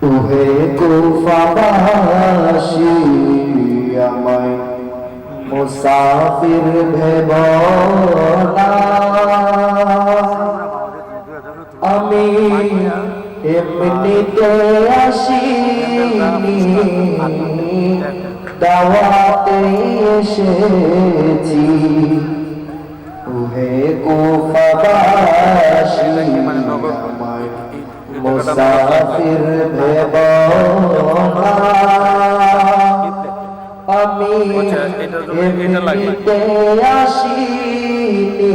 তুহে কুফাবাসী আমায় মুসাফির ভেব আমি এমনিতে আসিনি দাওয়াতে এসেছি। তুহে কুফাবাসী মুসাফির ভেব আমি। এমনিতে আসিনি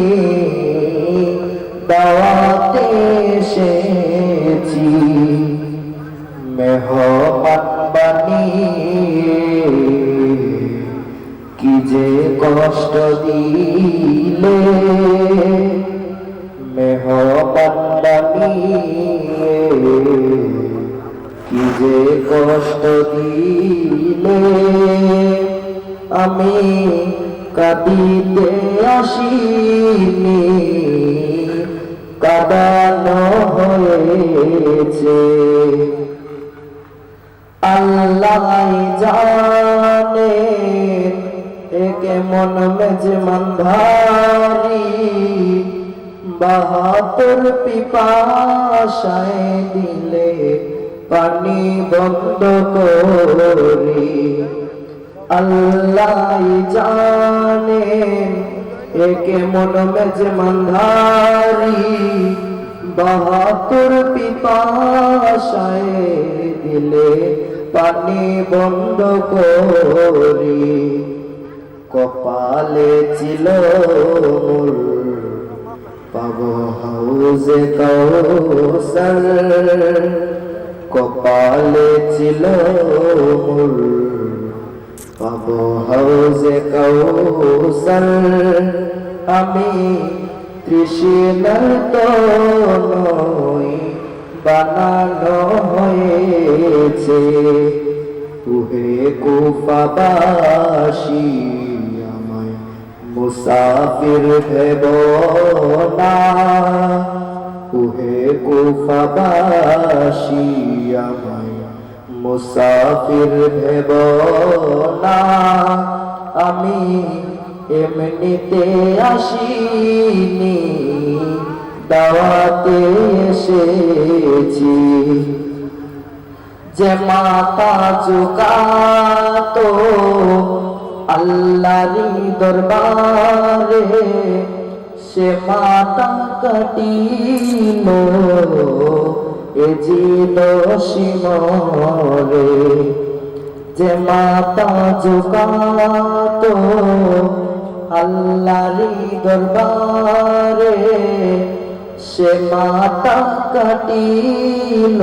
দাওয়াতে এসেছি। মেহমান বানিয়ে কি যে কষ্ট দিলে। মেহমান বানিয়ে যে কষ্ট দিলে আমি কাঁদিতে আসিনি, কাদানো হয়েছে। আল্লাহ জানে এ কেমন মেজমান ভারী বাহাতুর পিপাসায় দিলে পানি বন্ধ করি। আল্লাহ জানে এ কেমন মেজমান ভারী বাহাতুর পিপাসায় দিলে পানি বন্ধ করি। কপালে ছিল পাব হাউজে কৌসর কপালে ছিল পাব হাউজে কৌসর আমি বানানো হয়েছে। তুহে কুফাবাসী, আমায় মুসাফির ভেব না। তুহে কুফাবাসী আমায় মুসাফির ভেব না। আমি এমনিতে আসিনি, দাওয়াতে এসেছি। যে মাতা চুকাতো আল্লাহরি দরবারে সে মাতা কাটিল, এ জিল শিমরে। যে মাতা চুকাতো আল্লাহরি দরবারে, সে মাতা কাটিল,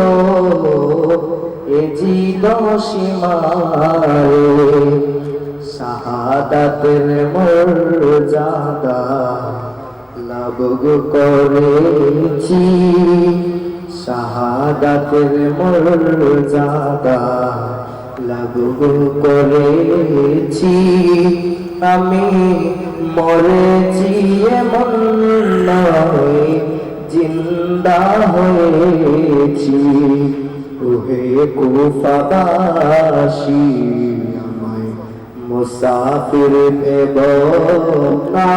এ জিল সীমারে শাহাদাতের মর্যাদা লাভ করেছি। শাহাদাতের মর্যাদা লাভ করেছি। আমি মরেছি এমন নয়, জিন্দা হয়েছি। ওহে কুফাবাসী, আমায় মুসাফির ভেব না।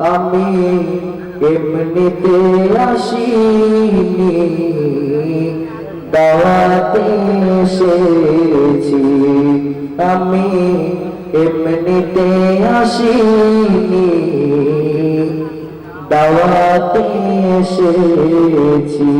আমি এমনিতে আসিনি। দাওয়াতে এসেছি। আমি এমনিতে আসিনি। দাওয়াতে এসেছি।